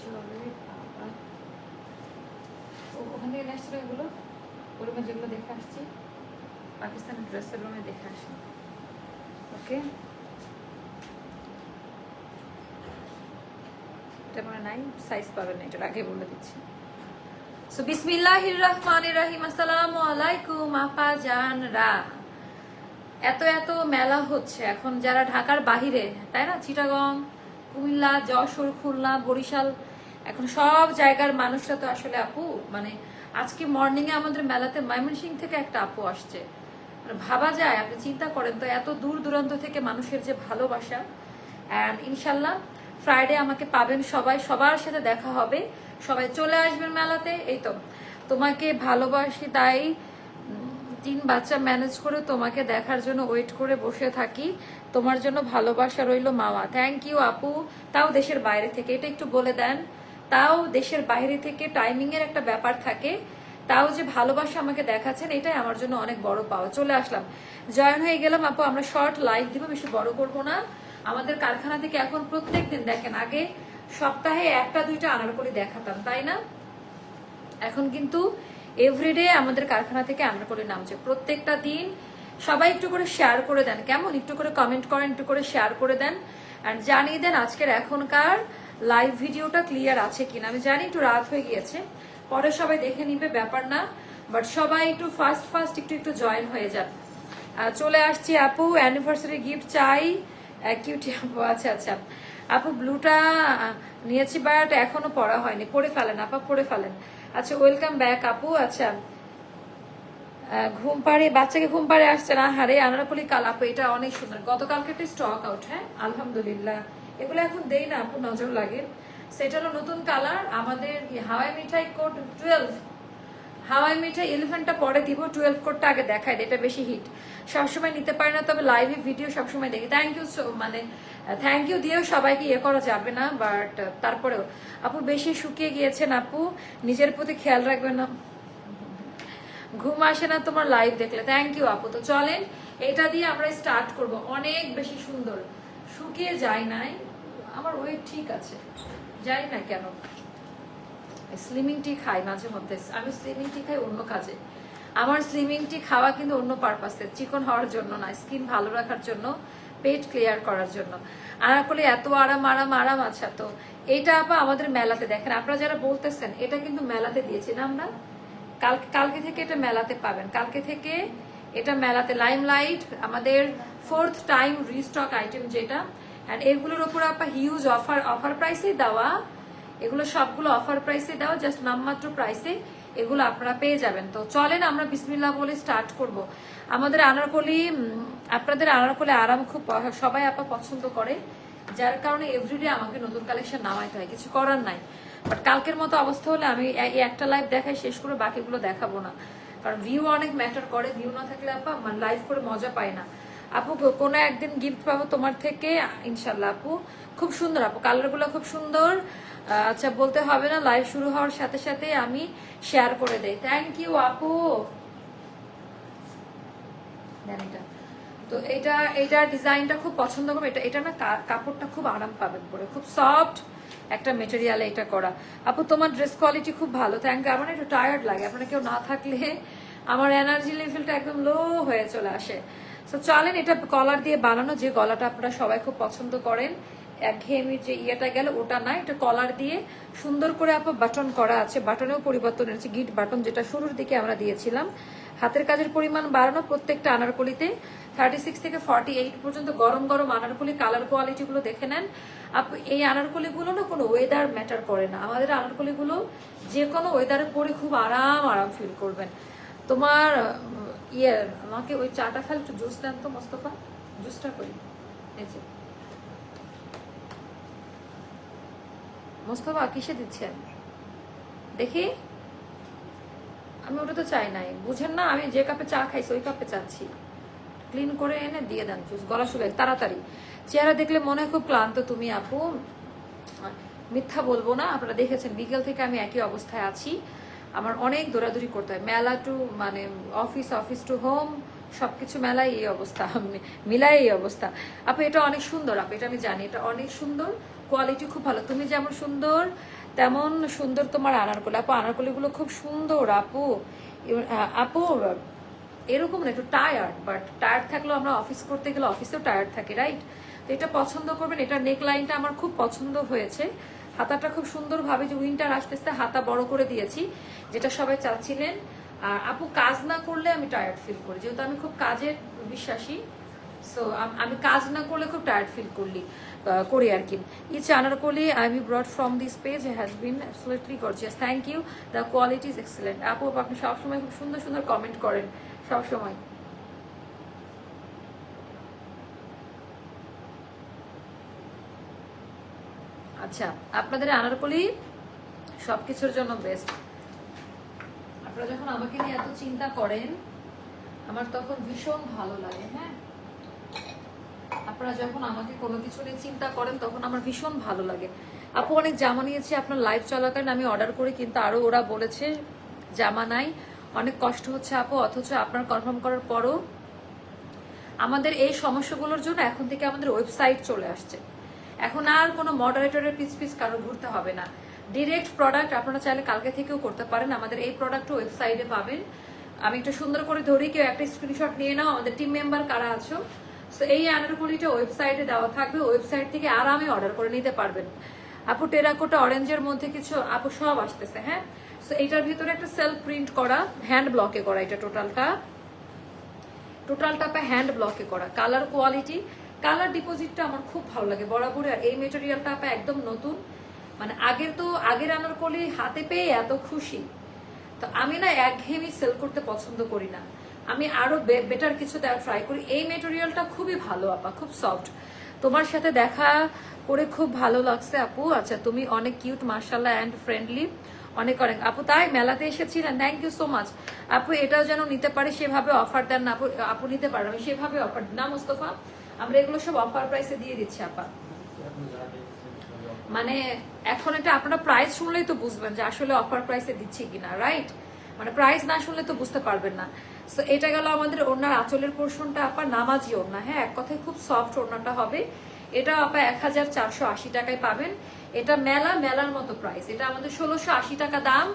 চলে বাবা। এগুলো? ওরমে যেগুলো দেখে আসছি। পাকিস্তানের ড্রেসের রুমে দেখে আসি। ওকে? সাইজ পাবেন বলে দিচ্ছি। সো বিসমিল্লাহির আলাইকুম, আপা এত এত মেলা হচ্ছে। এখন যারা ঢাকার বাহিরে, তাই না? চিটাগং কুমিল্লা, যশোর, খুলনা, বরিশাল, এখন সব জায়গার মানুষরা তো আসলে আপু মানে আজকে মর্নিং এ আমাদের মেলাতে ময়মনসিং থেকে একটা আপু আসছে। মানে ভাবা যায়, আপনি চিন্তা করেন তো, এত দূর দূরান্ত থেকে মানুষের যে ভালোবাসা। অ্যান্ড ইনশাল্লাহ ফ্রাইডে আমাকে পাবেন সবাই, সবার সাথে দেখা হবে। সবাই চলে আসবেন মেলাতে, এই তো। তোমাকে ভালোবাসি, তাই তিন বাচ্চা ম্যানেজ করে তোমাকে দেখার জন্য ওয়েট করে বসে থাকি। তোমার জন্য ভালোবাসা রইল মামা। থ্যাংক ইউ আপু। তাও দেশের বাইরে থেকে, এটা একটু বলে দেন। তাও দেশের বাইরে থেকে টাইমিং এর একটা ব্যাপার থাকে। তাও যে ভালোবাসা আমাকে দেখাচ্ছেন, এটাই আমার জন্য অনেক বড় পাওয়া। চলে আসলাম। জয়েন হয়ে গেলাম, আপু, আমরা শর্ট লাইভ দিব, বেশি বড় করব না। আমাদের কারখানা থেকে এখন প্রত্যেক দিন, দেখেন, আগে সপ্তাহে একটা, দুইটা আনারকলি দেখাতাম, তাই না? এখন কিন্তু এভরিডে আমাদের কারখানা থেকে আনারকলি নামছে প্রত্যেকটা দিন সবাই একটু করে শেয়ার করে দেন। কেমন? একটু করে কমেন্ট করেন, একটু করে শেয়ার করে দেন। অ্যান্ড জানিয়ে দেন আজকের এখনকার লাইভ ভিডিওটা ক্লিয়ার আছে কিনা। আমি জানি একটু রাত হয়ে গিয়েছে। পরে সবাই দেখে নিবে, ব্যাপার না। বাট সবাই একটু ফার্স্ট ফার্স্ট একটু একটু জয়েন হয়ে যান। চলে আসছি আপু অ্যানিভার্সারি গিফট চাই। কিউটি আপু আচ্ছা আচ্ছা। আপু ব্লুটা নিয়েছি বাট এখনও পড়া হয়নি। পড়ে ফেলেন, আপা, পড়ে ফেলেন। আচ্ছা ওয়েলকাম ব্যাক আপু। আচ্ছা ঘুম পাড়ে, বাচ্চাকে ঘুম পাড়ে আসছে না? হারে, আনারকলি কাল, আপু, এটা অনেক সুন্দর। গতকালকে একটা স্টক আউট হ্যাঁ? আলহামদুলিল্লাহ। এগুলো এখন দেই না, আপু, নজর লাগে। সেটা হলো নতুন কালার আমাদের হাওয়াই মিঠাই কোড টুয়েলভ হাওয়াই মিঠাই ইলেভেনটা পরে দিব টুয়েলভ কোডটা আগে দেখায় এটা বেশি হিট সবসময় নিতে পারি না, তবে লাইভে ভিডিও সবসময় দেখি। থ্যাংক ইউ মানে থ্যাংক ইউ দিয়েও সবাইকে ইয়ে করা যাবে না বাট তারপরেও। আপু বেশি শুকিয়ে গিয়েছেন আপু, নিজের প্রতি খেয়াল রাখবেন না। ঘুম আসে না তোমার লাইভ দেখলে। থ্যাংক ইউ আপু। তো চলেন, এটা দিয়ে আমরা স্টার্ট করব। অনেক বেশি সুন্দর। শুকিয়ে যায় নাই। আমার ওয়েট ঠিক আছে। যাই না কেন? স্লিমিং টি খাই মাঝে মধ্যে। আমি স্লিমিং টি খাই অন্য কাজে। আমার স্লিমিং টি খাওয়া কিন্তু অন্য পারপাসে চিকন হওয়ার জন্য না স্কিন ভালো রাখার জন্য, পেট ক্লিয়ার করার জন্য। আর বলে এত আরাম আরাম আরাম আছে তো। এটা আপা আমাদের মেলাতে দেখেন, আপনারা যারা বলতেছেন, এটা কিন্তু মেলাতে দিয়েছি না আমরা। কালকে কালকে থেকে এটা মেলাতে পাবেন। কালকে থেকে এটা মেলাতে লাইম লাইট আমাদের ফোর্থ টাইম রিস্টক আইটেম যেটা অ্যান্ড এগুলোর উপর আপা হিউজ অফার অফার প্রাইসে দেওয়া। এগুলো সবগুলো অফার প্রাইসে দেওয়া জাস্ট নামমাত্র প্রাইসে এগুলো আপনারা পেয়ে যাবেন। তো চলেন আমরা বিসমিল্লা বলে স্টার্ট করব। আমাদের আনারকলি আপনাদের আনারকলি আরাম খুব সবাই আপা পছন্দ করে। যার কারণে এভরিডে আমাকে নতুন কালেকশন নামাইতে হয়, কিছু করার নাই। বাট কালকের মতো অবস্থা হলে আমি এই একটা লাইভ দেখাই, শেষ করে বাকিগুলো দেখাবো না। কারণ ভিউ অনেক ম্যাটার করে ভিউ না থাকলে আপা মানে লাইভ করে মজা পায় না। আপু কোনো একদিন গিফট পাবো তোমার থেকে? ইনশাল্লাহ আপু। খুব সুন্দর আপু কালারগুলো খুব সুন্দর। আচ্ছা বলতে হবে না লাইভ শুরু হওয়ার সাথে সাথে আমি শেয়ার করে দেই। থ্যাংক ইউ আপু। তো এটা এটা ডিজাইনটা খুব পছন্দ করব। এটা এটা না কাপড়টা খুব আরাম পাবেন পরে। খুব সফট একটা মেটেরিয়ালে এটা করা। আপু, তোমার ড্রেস কোয়ালিটি খুব ভালো। থ্যাংক আমার একটু টায়ার্ড লাগে। আপনারা কেউ না থাকলে আমার এনার্জি লেভেলটা একদম লো হয়ে চলে আসে। তো চলেন এটা কলার দিয়ে বানানো। যে গলাটা আপনারা সবাই খুব পছন্দ করেন একঘেয়েমির যে ইয়েটা গেল, ওটা না, এটা কলার দিয়ে সুন্দর করে আপা বাটন করা আছে। বাটনেও পরিবর্তন হয়েছে গিট বাটন যেটা শুরুর দিকে আমরা দিয়েছিলাম। হাতের কাজের পরিমাণ বাড়ানো প্রত্যেকটা আনারকলিতে। থার্টি সিক্স থেকে ফর্টি এইট পর্যন্ত গরম গরম আনারকলি কালার কোয়ালিটি গুলো দেখে নেন। আপ, এই আনারকলি গুলো না কোনো ওয়েদার ম্যাটার করে না। আমাদের আনারকলি গুলো যে কোনো ওয়েদারে পরে খুব আরাম আরাম ফিল করবেন। তোমার ইয়ে আমাকে ওই চাটা ফেল একটু জুস দেন তো, মোস্তফা। জুসটা করি। এই মোস্তফা, কিসে দিচ্ছেন? দেখি। আমি ওটা তো চাই নাই। বুঝেন না, আমি যে কাপে চা খাইছি, ওই কাপে চাচ্ছি। ক্লিন করে এনে দিয়ে দেন জুস গলা শুকাই, তাড়াতাড়ি। চেহারা দেখলে মনে হয় খুব ক্লান্ত। তুমি আপু, মিথ্যা বলব না, আপনারা দেখেছেন, বিকেল থেকে আমি একই অবস্থায় আছি। আমার অনেক দৌড়াদৌড়ি করতে হয়। মেলা টু মানে অফিস অফিস টু হোম, সবকিছু মেলায় এই অবস্থা। মিলাই এই অবস্থা। আপু, এটা অনেক সুন্দর, আপু, এটা আমি জানি, এটা অনেক সুন্দর। কোয়ালিটি খুব ভালো। তুমি যেমন সুন্দর, তেমন সুন্দর তোমার আনারকলি। আপু, আনারকলিগুলো খুব সুন্দর, আপু। আপু, এরকম না, একটু টায়ার্ড বাট টায়ার্ড থাকলেও আমরা অফিস করতে গেলে অফিসেও টায়ার্ড থাকি রাইট তো এটা পছন্দ করবেন, এটা নেক লাইনটা আমার খুব পছন্দ হয়েছে। হাতাটা খুব সুন্দরভাবে যে উইন্টার আসতেছে, হাতা বড় করে দিয়েছি, যেটা সবাই চাচ্ছিলেন। আর আপু, কাজ না করলে আমি টায়ার্ড ফিল করি। যেহেতু আমি খুব কাজের বিশ্বাসী সো আমি কাজ না করলে খুব টায়ার্ড ফিল করলি করি আর কি। Each Anarkali I be brought from this page has been absolutely gorgeous thank you the quality is excellent আপু আপনি সবসময় খুব সুন্দর সুন্দর কমেন্ট করেন, সবসময়। আচ্ছা আপনাদের আনারকলি সবকিছুর জন্য বেস্ট আপনারা যখন আমাকে নিয়ে এত চিন্তা করেন, আমার তখন ভীষণ ভালো লাগে হ্যাঁ? আপনারা যখন আমাকে কোনো কিছু নিয়ে চিন্তা করেন, তখন আমার ভীষণ ভালো লাগে। আপু অনেক জামা নিয়েছি, আপনার লাইভ চলাকালীন আমি অর্ডার করি, কিন্তু আরও ওরা বলেছে, জামা নাই। অনেক কষ্ট হচ্ছে আপু, অথচ আপনার কনফার্ম করার পরও আমাদের এই সমস্যাগুলোর জন্য এখন থেকে আমাদের ওয়েবসাইট চলে আসছে। এখন আর কোনো মডারেটরের পিস পিস কারও ঘুরতে হবে না। ডিরেক্ট প্রোডাক্ট আপনারা চাইলে কালকে থেকেও করতে পারেন, আমাদের এই প্রোডাক্ট ওয়েবসাইটে পাবেন। আমি একটু সুন্দর করে ধরি, কেউ একটা স্ক্রিনশট নিয়ে নাও, আমাদের টিম মেম্বার কারা আছো? সো এই আনারকুলিটা ওয়েবসাইটে দেওয়া থাকবে। ওয়েবসাইট থেকে আরামে অর্ডার করে নিতে পারবেন। আপু, টেরাকোটা অরেঞ্জের মধ্যে কিছু আপু সব আসতেছে হ্যাঁ? সো এইটার ভিতরে একটা সেলফ প্রিন্ট করা হ্যান্ড ব্লকে করা এটা টোটালটা টোটালটা পা হ্যান্ড ব্লকে করা। কালার কোয়ালিটি কালার ডিপোজিটটা আমার খুব ভালো লাগে বরাবর আর এই মেটেরিয়ালটা আপা একদম নতুন। মানে আগের তো, আগের আনারকলি হাতে পেয়ে এত খুশি। তো আমি না একঘেয়েমি সেল করতে পছন্দ করি না। আমি আরও বেটার কিছু ট্রাই করি। এই মেটেরিয়ালটা খুবই ভালো, আপা, খুব সফট তোমার সাথে দেখা করে খুব ভালো লাগছে, আপু। আচ্ছা তুমি অনেক কিউট মার্শাল্লাহ অ্যান্ড ফ্রেন্ডলি অনেক অনেক। আপু, তাই মেলাতে এসেছিলেন থ্যাংক ইউ সো মাচ আপু, এটাও যেন নিতে পারে, সেভাবে অফার দেন না। আপু নিতে পারেন আমি সেভাবে অফার না, মোস্তফা, আমরা এগুলো সব অফার প্রাইসে দিয়ে দিচ্ছি, আপা। মানে এখন এটা আপনারা প্রাইস শুনলেই তো বুঝবেন যে আসলে অফার প্রাইসে দিচ্ছি কিনা রাইট মানে প্রাইস না শুনলে তো বুঝতে পারবেন না। সো এটা গেল আমাদের ওনার আঁচলের পোর্শনটা আপা নামাজি ওড়না হ্যাঁ? এক কথায় খুব সফট ওড়নাটা হবে। এটা আপা এক হাজার চারশো আশি টাকায় পাবেন। এটা মেলা, মেলার মতো প্রাইস এটা আমাদের ষোলোশো আশি টাকা দাম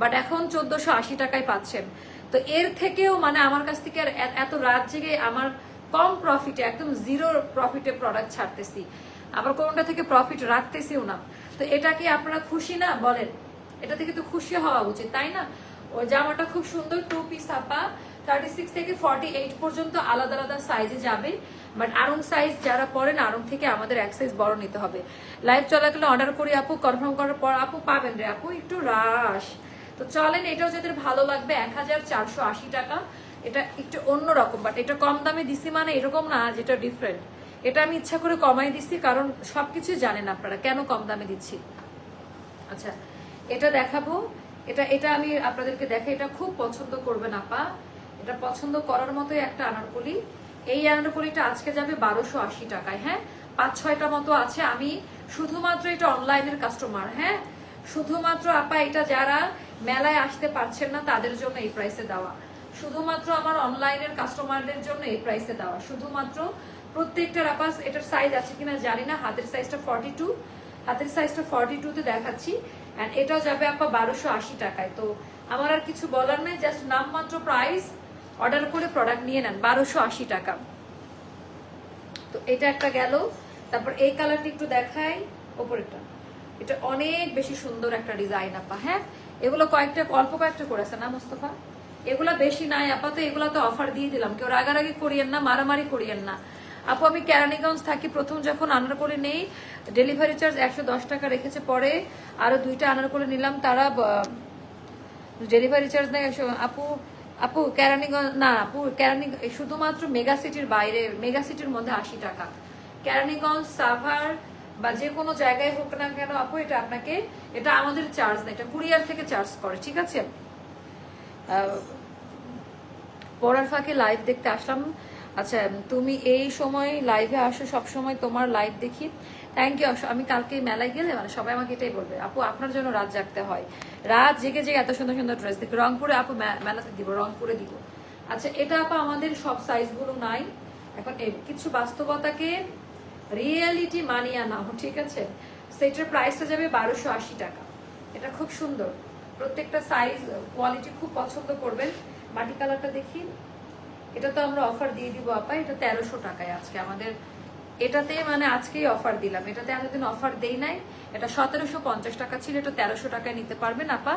বাট এখন চোদ্দশো আশি টাকায় পাচ্ছেন। তো এর থেকেও মানে আমার কাছ থেকে আর এত রাত জেগে আমার কম প্রফিটে একদম জিরো প্রফিটে প্রোডাক্ট ছাড়তেছি। আবার কোনটা থেকে প্রফিট রাখতেছিও না। তো এটা কি আপনারা খুশি না? বলেন। এটা থেকে তো খুশি হওয়া উচিত, তাই না? ওই জামাটা খুব সুন্দর টু পিস আপা। থার্টি সিক্স থেকে ফর্টি এইট পর্যন্ত আলাদা আলাদা সাইজে যাবে। বাট আরং সাইজ যারা পরেন আরং থেকে আমাদের এক সাইজ বড় নিতে হবে। লাইভ চলাকালে অর্ডার করি আপু কনফার্ম করার পর আপু পাবেন রে আপু, একটু রাশ তো চলেন, এটাও যাদের ভালো লাগবে, এক হাজার চারশো আশি টাকা। এটা একটু অন্যরকম বাট এটা কম দামে দিছি মানে এরকম না, যেটা ডিফারেন্ট এটা আমি ইচ্ছা করে কমাই দিচ্ছি কারণ সবকিছু জানেন আপনারা, কেন কম দামে দিচ্ছি? আচ্ছা এটা দেখাবো। এটা এটা আমি আপনাদেরকে দেখে এটা খুব পছন্দ করবেন আপা। এটা পছন্দ করার মতোই একটা আনারকলি। এই আনারকলিটা আজকে যাবে বারোশো আশি টাকায় হ্যাঁ? পাঁচ, ছয়টা মতো আছে। আমি শুধুমাত্র এটা অনলাইনের কাস্টমার হ্যাঁ? শুধুমাত্র আপা, এটা যারা মেলায় আসতে পারছেন না, তাদের জন্য এই প্রাইসে দেওয়া। শুধুমাত্র আমার অনলাইনের কাস্টমারদের জন্য এই প্রাইসে দেওয়া। শুধুমাত্র প্রত্যেকটার আপা, এটার সাইজ আছে কিনা জানি না, হাতের সাইজটা ফর্টি টু হাতের সাইজটা ফর্টি টুতে দেখাচ্ছি। অ্যান্ড এটাও যাবে আপা বারোশো আশি টাকায়। তো আমার আর কিছু বলার নেই জাস্ট নামমাত্র প্রাইস অর্ডার করে প্রোডাক্ট নিয়ে নেন, বারোশো আশি টাকা। তো এটা একটা গেল। তারপর এই কালারটা একটু দেখাই ওপরেরটা। এটা অনেক বেশি সুন্দর একটা ডিজাইন আপা হ্যাঁ? এগুলো কয়েকটা, অল্প কয়েকটা করেছে না, মোস্তফা? এগুলা বেশি নাই, আপা, তো এগুলা তো অফার দিয়ে দিলাম। কেউ রাগারাগি করিয়েন না, মারামারি করিয়েন না। আপু, আমি কেরানীগঞ্জ থাকি, প্রথম যখন আনার করে নেই ডেলিভারি চার্জ একশো দশ টাকা রেখেছে পরে, আরও দুইটা আনার করে নিলাম, তারা ডেলিভারি চার্জ একশো, আপু আপু, কেরানীগঞ্জ না, আপু কেরানী শুধুমাত্র মেগা সিটির বাইরে, মেগা সিটির মধ্যে আশি টাকা। কেরানীগঞ্জ, সাভার বা যে কোনো জায়গায় হোক না কেন, আপু, এটা আপনাকে এটা আমাদের চার্জ না, এটা কুরিয়ার থেকে চার্জ করে, ঠিক আছে? পড়ার ফাঁকে লাইভ দেখতে আসলাম। আচ্ছা তুমি এই সময় লাইভে আসো সব সময় তোমার লাইভ দেখি। থ্যাংক ইউ আমি কালকে মেলায় গেলে মানে সবাই আমাকে এটাই বলবে, আপু, আপনার জন্য রাত জাগতে হয়। রাত জেগে জেগে এত সুন্দর সুন্দর ড্রেস দেখি রংপুরে আপু মেলাতে দিব, রংপুরে দিব। আচ্ছা এটা আপা আমাদের সব সাইজগুলো নাই। এখন কিছু বাস্তবতাকে রিয়েলিটি মানিয়ে নাও ঠিক আছে? সেটার প্রাইসটা যাবে বারোশো আশি টাকা। এটা খুব সুন্দর। প্রত্যেকটা সাইজ কোয়ালিটি খুব পছন্দ করবেন। মাটি কালারটা দেখি। এটা তো আমরা অফার দিয়ে দিব আপা, এটা তেরোশো টাকায় আজকে আমাদের এটাতে মানে আজকেই অফার দিলাম। এটাতে এতদিন অফার দেই নাই। এটা সতেরোশো পঞ্চাশ টাকা ছিল, এটা তেরোশো টাকায় নিতে পারবেন, আপা।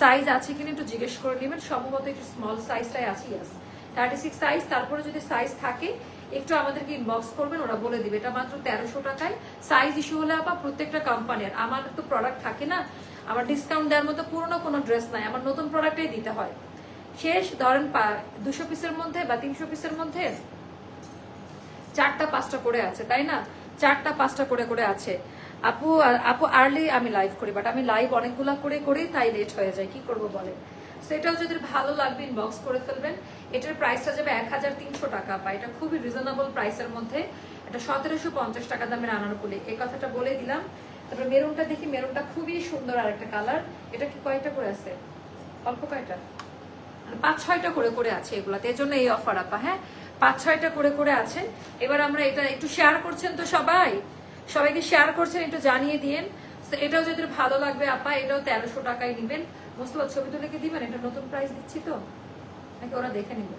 সাইজ আছে কিনা একটু জিজ্ঞেস করে নেবেন। সম্ভবত একটু স্মল সাইজটাই আছে ইয়াস থার্টি সিক্স সাইজ তারপরে যদি সাইজ থাকে, একটু আমাদেরকে ইনবক্স করবেন, ওরা বলে দিবে। এটা মাত্র তেরোশো টাকায়। সাইজ ইস্যু হলে, আপা, প্রত্যেকটা কোম্পানির আমার তো প্রোডাক্ট থাকে না। আমার ডিসকাউন্ট দেওয়ার মতো পুরনো কোনো ড্রেস নাই। আমার নতুন প্রোডাক্টই দিতে হয়। শেষ, ধরেন দুশো পিসের মধ্যে বা তিনশো পিসের মধ্যে চারটা পাঁচটা করে আছে, তাই না? চারটা পাঁচটা করে করে আছে। আপু আপু আর্লি আমি লাইভ করি বাট আমি লাইভ অনেকগুলা করে করেই তাই লেট হয়ে যায়। কি করব বলে সেটাও যদি ভালো লাগবে ইনবক্স করে ফেলবেন। এটার প্রাইসটা যাবে এক হাজার তিনশো টাকা, বা এটা খুবই রিজনেবল প্রাইসের মধ্যে। এটা সতেরোশো পঞ্চাশ টাকা দামের আনার বলে এই কথাটা বলে দিলাম। তারপরে মেরুনটা দেখি, মেরুনটা খুবই সুন্দর আর একটা কালার এটা কি কয়টা করে আছে? অল্প কয়টা? পাঁচ ছয়টা করে করে আছে এগুলাতে। এই জন্য এই অফার আপা হ্যাঁ? পাঁচ ছয়টা করে করে আছে। এবার আমরা এটা একটু শেয়ার করছেন তো সবাই? সবাইকে শেয়ার করছেন, একটু জানিয়ে দিন এটাও যদি ভালো লাগবে, আপা, এটাও তেরোশো টাকায় নিবেন। মুস্তফা ছবি তুলে কি দিবেন? এটা নতুন প্রাইস দিচ্ছি তো? নাকি ওরা দেখে নিবে?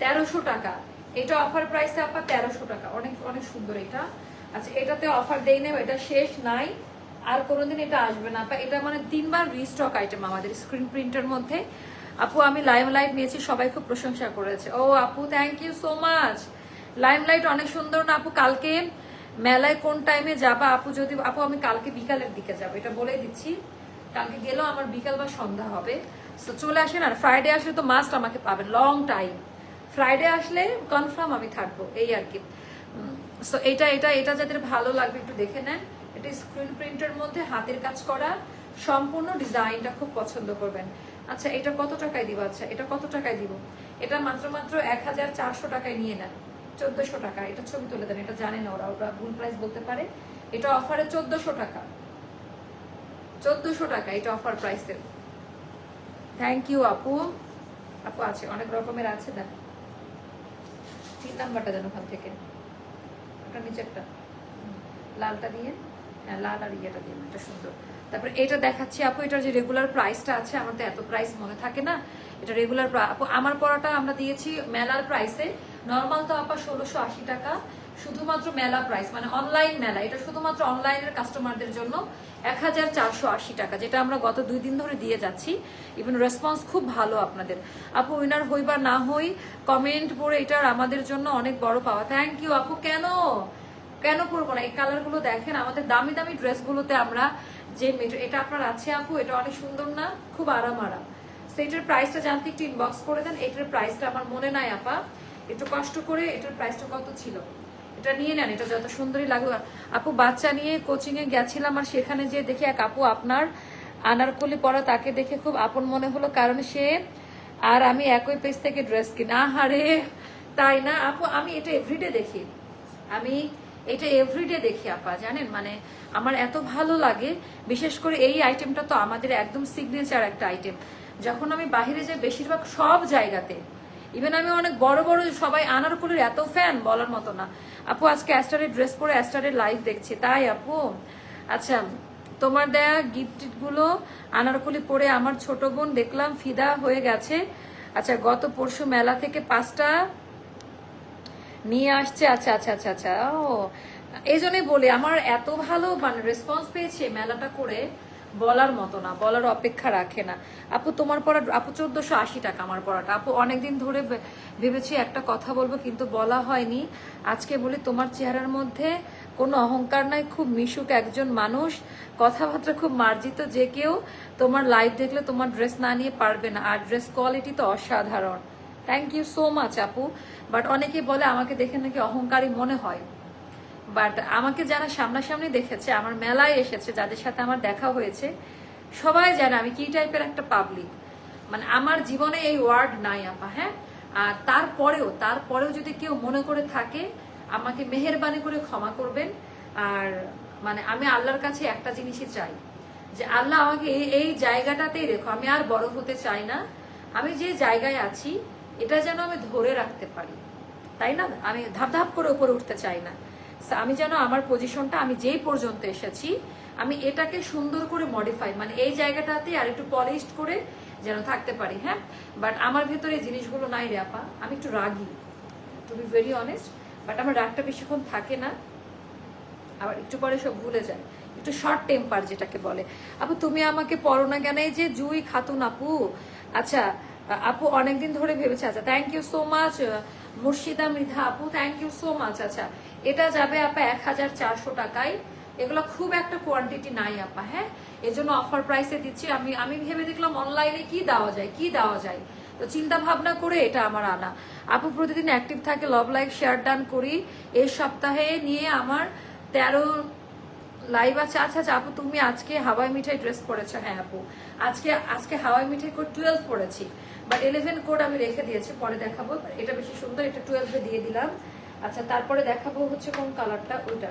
তেরোশো টাকা। এটা অফার প্রাইসে আপা তেরোশো টাকা। অনেক অনেক সুন্দর এটা। আচ্ছা এটাতে অফার দেই নেব এটা শেষ নাই। আর কোনোদিন এটা আসবে না। আপা, এটা মানে তিনবার রিস্টক আইটেম আমাদের স্ক্রিন প্রিন্টের মধ্যে। আপু, আমি লাইম লাইট নিয়েছি, সবাই খুব প্রশংসা করেছে। ও আপু thank you so much lime light অনেক সুন্দর না আপু? কালকে মেলায় কোন টাইমে যাবা? আপু, যদি, আপু, আমি কালকে বিকালের দিকে যাব, এটা বলে দিচ্ছি। কালকে গেলেও আমার বিকাল বা সন্ধ্যা হবে। তো চলে আসেন, আর ফ্রাইডে আসলে তো মাস্ট আমাকে পাবেন লং টাইম ফ্রাইডে আসলে কনফার্ম আমি থাকব, এই আর কি। সো এটা এটা এটা যাদের ভালো লাগবে একটু দেখে নেন। এটা স্ক্রিন প্রিন্টের মধ্যে হাতের কাজ করা। সম্পূর্ণ ডিজাইনটা খুব পছন্দ করবেন। আচ্ছা এটা কত টাকায় দিব? আচ্ছা এটা কত টাকায় দিব? এটা মাত্র মাত্র এক হাজার চারশো টাকায় নিয়ে নেন। চোদ্দশো টাকা। এটা ছবি তুলে দেন, এটা জানে না ওরা। ওরা ভুল প্রাইস বলতে পারে। এটা অফারে চোদ্দশো টাকা। চোদ্দশো টাকা এটা অফার প্রাইসের থ্যাংক ইউ আপু। আপু আছে, অনেক রকমের আছে, দেন। তিন নাম্বারটা দেন ওখান থেকে। ওটা নিচেরটা। লালটা দিয়ে। হ্যাঁ লাল আর ইয়েটা দিয়ে এটা সুন্দর। তারপরে এটা দেখাচ্ছি, আপু, এটার যে রেগুলার প্রাইসটা আছে, আমার তো এত প্রাইস মনে থাকে না। এটা রেগুলার আপু, আমার পড়াটা আমরা দিয়েছি মেলার প্রাইসে নর্মাল তো আপা ষোলোশো আশি টাকা। শুধুমাত্র মেলা প্রাইস মানে অনলাইন মেলা। এটা শুধুমাত্র অনলাইনের কাস্টমারদের জন্য এক হাজার চারশো আশি টাকা, যেটা আমরা গত দুই দিন ধরে দিয়ে যাচ্ছি। ইভেন রেসপন্স খুব ভালো আপনাদের। আপু উইনার হই বা না হই কমেন্ট পড়ে এটার আমাদের জন্য অনেক বড় পাওয়া। থ্যাংক ইউ আপু, কেন? কেন করব না? এই কালারগুলো দেখেন, আমাদের দামি দামি ড্রেসগুলোতে আমরা যে মেটেরিয়াল এটা আপনার আছে আপু, এটা অনেক সুন্দর না, খুব আরাম আরাম এটার প্রাইসটা জানতে একটু ইনবক্স করে দেন, এটার প্রাইসটা আমার মনে নাই আপা। একটু কষ্ট করে এটার প্রাইসটা কত ছিল? এটা নিয়ে নেন, এটা যত সুন্দরই লাগল আপু, বাচ্চা নিয়ে কোচিং এ গেছিলাম আর সেখানে যে দেখি এক আপু আপনার আনারকলি পরা, তাকে দেখে খুব আপন মনে হলো কারণ সে আর আমি একই পেজ থেকে ড্রেস কিনা। আহারে, তাই না? আপু, আমি এটা এভরিডে দেখি। আমি এটা এভরিডে দেখি আপা, জানেন? মানে আমার এত ভালো লাগে, বিশেষ করে এই আইটেমটা তো আমাদের একদম সিগনেচার একটা আইটেম যখন আমি বাইরে যাই বেশিরভাগ সব জায়গাতে। ইভেন আমি অনেক বড় বড় সবাই আনারকুলির এত ফ্যান বলার মতো না। আপু, আজকে অ্যাস্টারের ড্রেস পরে অ্যাস্টারের লাইভ দেখছি। তাই আপু? আচ্ছা তোমার দেয়া গিফটগুলো আনারকুলি পরে আমার ছোট বোন দেখলাম, ফিদা হয়ে গেছে। আচ্ছা গত পরশু মেলা থেকে পাঁচটা নিয়ে আসছে। আচ্ছা আচ্ছা আচ্ছা আচ্ছা ও। এই জন্যই বলি, আমার এত ভালো মানে রেসপন্স পেয়েছে মেলাটা করে বলার মতো না, বলার অপেক্ষা রাখে না। আপু, তোমার পড়া, আপু, চোদ্দশো আশি টাকা আমার পড়াটা। আপু, অনেকদিন ধরে ভেবেছি একটা কথা বলব, কিন্তু বলা হয়নি। আজকে বলি, তোমার চেহারার মধ্যে কোনো অহংকার নাই, খুব মিশুক একজন মানুষ। কথাবার্তা খুব মার্জিত, যে কেউ তোমার লাইভ দেখলে তোমার ড্রেস না নিয়ে পারবে না। আর ড্রেস কোয়ালিটি তো অসাধারণ। থ্যাংক ইউ সো মাচ আপু। বাট অনেকেই বলে, আমাকে দেখে নাকি অহংকারী মনে হয়। বাট আমাকে যারা সামনাসামনি দেখেছে, আমার মেলায় এসেছে, যাদের সাথে আমার দেখা হয়েছে, সবাই জানে আমি কি টাইপের একটা পাবলিক মানে আমার জীবনে এই ওয়ার্ড নাই, আপা হ্যাঁ? আর তারপরেও তারপরেও যদি কেউ মনে করে থাকে, আমাকে মেহেরবানি করে ক্ষমা করবেন। আর মানে আমি আল্লাহর কাছে একটা জিনিসই চাই, যে আল্লাহ আমাকে এই জায়গাটাতেই রেখো। আমি আর বড় হতে চাই না। আমি যে জায়গায় আছি, এটা যেন আমি ধরে রাখতে পারি। তাই না? আমি ধাপ ধাপ করে উপরে উঠতে চাই না। আমি যেন আমার পজিশনটা আমি যেই পর্যন্ত এসেছি, আমি এটাকে সুন্দর করে মডিফাই মানে এই জায়গাটাতে আর একটু পলিশড করে যেন থাকতে পারি হ্যাঁ? বাট আমার ভেতরে জিনিসগুলো নাই রে আপা, আমি একটু রাগি to be very honest but আমার রাগটা বেশিক্ষণ থাকে না। আবার একটু পরে সব ভুলে যায়, একটু শর্ট টেম্পার যেটাকে বলে। আপু, তুমি আমাকে পড়ো না কেন? এই যে জুই খাতুন আপু। আচ্ছা আপু অনেকদিন ধরে ভেবেছে আচ্ছা thank you so much Murshida Mridha আপু থ্যাংক ইউ সো মাচ আচ্ছা এটা যাবে আপা এক হাজার চারশো টাকায়। এগুলো খুব একটা কোয়ান্টিটি নাই আপা হ্যাঁ? এই জন্য অফার প্রাইসে দিচ্ছি। আমি আমি ভেবে দেখলাম অনলাইনে কি দেওয়া যায়, কি দেওয়া যায়। তো চিন্তা ভাবনা করে এটা আমার আনা। আপু প্রতিদিন অ্যাক্টিভ থাকে লভ লাইক শেয়ার ডান করি। এই সপ্তাহে নিয়ে আমার তেরো লাইভ আছে। আচ্ছা আচ্ছা আপু, তুমি আজকে হাওয়াই মিঠাই ড্রেস পরেছো। হ্যাঁ আপু, আজকে আজকে হাওয়াই মিঠাই কোড টুয়েলভ পরেছি। বাট ইলেভেন কোড আমি রেখে দিয়েছি, পরে দেখাবো। এটা বেশি সুন্দর, এটা টুয়েলভে দিয়ে দিলাম। আচ্ছা তারপরে দেখাবো হচ্ছে কোন কালারটা ওইটা।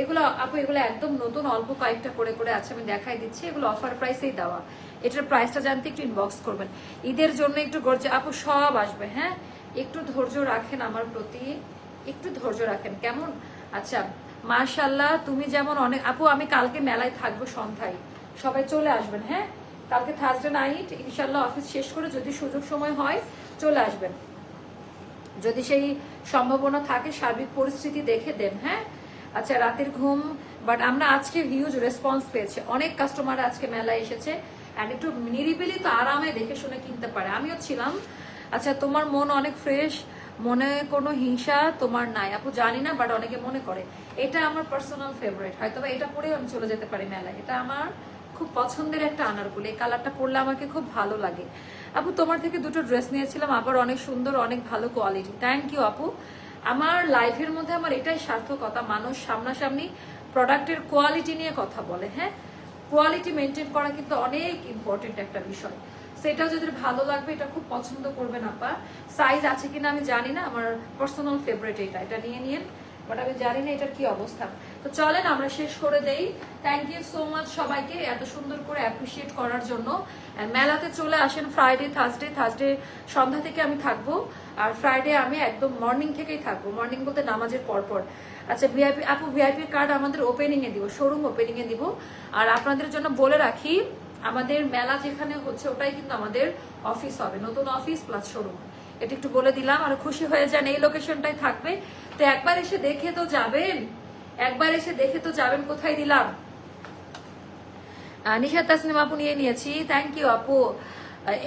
এগুলো, আপু, এগুলো একদম নতুন, অল্প কয়েকটা করে করে আছে, আমি দেখাই দিচ্ছি। এগুলো অফার প্রাইসেই দেওয়া। এটার প্রাইসটা জানতে একটু ইনবক্স করবেন। ঈদের জন্য একটু গর্জে, আপু, সব আসবে হ্যাঁ? একটু ধৈর্য রাখেন আমার প্রতি। একটু ধৈর্য রাখেন, কেমন? আচ্ছা মাশাল্লাহ তুমি যেমন অনেক, আপু, আমি কালকে মেলায় থাকব সন্ধ্যায়। সবাই চলে আসবেন হ্যাঁ? কালকে থার্সডে নাইট ইনশাল্লাহ অফিস শেষ করে যদি সুযোগ সময় হয়, চলে আসবেন। যদি সেই সম্ভাবনা থাকে, সার্বিক পরিস্থিতি দেখে দেন হ্যাঁ? আচ্ছা রাতের ঘুম বাট আমরা আজকে হিউজ রেসপন্স পেয়েছি। অনেক কাস্টমার আজকে মেলায় এসেছে একটু নিরিবিলি তো আরামে দেখে শুনে কিনতে পারে। আমিও ছিলাম। আচ্ছা তোমার মন অনেক ফ্রেশ মনে কোনো হিংসা তোমার নাই। আপু জানি না বাট অনেকে মনে করে। এটা আমার পার্সোনাল ফেভারিট হয়তো বা এটা পরেও আমি চলে যেতে পারি মেলায়। এটা আমার খুব পছন্দের একটা আনারগুলি এই কালারটা পরলে আমাকে খুব ভালো লাগে। আপু, তোমার থেকে দুটো ড্রেস নিয়েছিলাম, আবার অনেক সুন্দর, অনেক ভালো কোয়ালিটি। থ্যাংক ইউ আপু। আমার লাইফের মধ্যে আমার এটাই সার্থকতা, মানুষ সামনাসামনি প্রোডাক্টের কোয়ালিটি নিয়ে কথা বলে হ্যাঁ? কোয়ালিটি মেনটেন করা কিন্তু অনেক ইম্পর্টেন্ট একটা বিষয়। সেটাও যদি ভালো লাগবে, এটা খুব পছন্দ করবেন আপা। সাইজ আছে কিনা আমি জানি না, আমার পার্সোনাল ফেভারিট এটা। এটা নিয়ে নিন। বাট আমি জানি না এটার কি অবস্থা। তো চলেন, আমরা শেষ করে দেই। থ্যাংক ইউ সো মাচ সবাইকে এত সুন্দর করে অ্যাপ্রিসিয়েট করার জন্য। মেলাতে চলে আসেন ফ্রাইডে থার্সডে থার্সডে সন্ধ্যা থেকে আমি থাকব। আর ফ্রাইডে আমি একদম মর্নিং থেকেই থাকব। মর্নিং বলতে নামাজের পরপর। আচ্ছা ভিআইপি আপু ভিআইপি কার্ড আমাদের ওপেনিং এ দিব শোরুম ওপেনিং এ দিব। আর আপনাদের জন্য বলে রাখি, আমাদের মেলা যেখানে হচ্ছে, ওটাই কিন্তু আমাদের অফিস হবে। নতুন অফিস প্লাস শোরুম এটা একটু বলে দিলাম আর খুশি হয়ে যান এই লোকেশনটাই থাকবে। তো একবার এসে দেখে তো যাবেন। একবার এসে দেখে তো যাবেন কোথায় দিলাম? নিশাত তাসনিম আপু নিয়ে নিয়েছি। থ্যাংক ইউ আপু।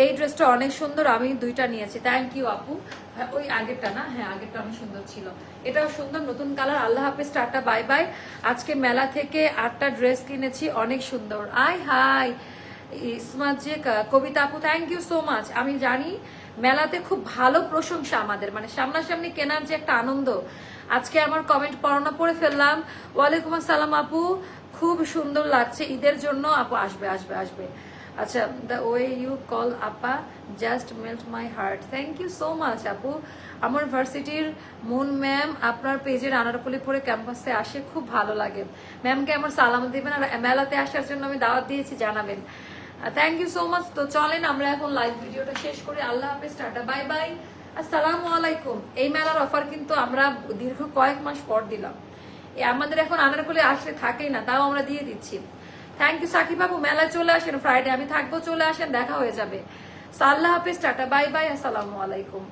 এই ড্রেসটা অনেক সুন্দর আমি দুইটা নিয়েছি। থ্যাংক ইউ আপু। হ্যাঁ, ওই আগেরটা না? হ্যাঁ আগেরটা অনেক সুন্দর ছিল। এটাও সুন্দর নতুন কালার আল্লাহ হাফেজ টাটা বাই বাই আজকে মেলা থেকে আটটা ড্রেস কিনেছি অনেক সুন্দর। আই হাই ইসমাত যে কবিতা আপু থ্যাংক ইউ সো মাচ আমি জানি মেলাতে খুব ভালো প্রশংসা আমাদের। মানে সামনাসামনি কেনার যে একটা আনন্দ, আজকে আমার কমেন্ট পড়ানো পড়ে ফেললাম। ওয়ালাইকুম আসসালাম আপু, খুব সুন্দর লাগছে। ঈদের জন্য আপু আসবে আসবে আসবে। আচ্ছা দ্য ওয়ে ইউ কল আপা just melt my heart thank you so much আপু। আমার ভার্সিটির মুন ম্যাম আপনার পেজের আনারকলি পরে ক্যাম্পাসে আসে, খুব ভালো লাগে। ম্যামকে আমার সালাম দিবেন আর মেলাতে আসার জন্য আমি দাওয়াত দিয়েছি, জানাবেন। থ্যাংক ইউ সো মাচ তো চলেন, আমরা এখন লাইভ ভিডিওটা শেষ করি। আল্লাহ হাফেজ, টাটা বাই বাই আসসালামু আলাইকুম। এই মেলার অফার কিন্তু আমরা দীর্ঘ কয়েক মাস পর দিলাম। আমাদের এখন আনারকলি আসলে থাকেই না, তাও আমরা দিয়ে দিচ্ছি। থ্যাংক ইউ সাকিব বাবু। মেলায় চলে আসেন ফ্রাইডে আমি থাকব, চলে আসেন, দেখা হয়ে যাবে। আল্লাহ হাফিজ, টাটা বাই বাই আসসালামু আলাইকুম।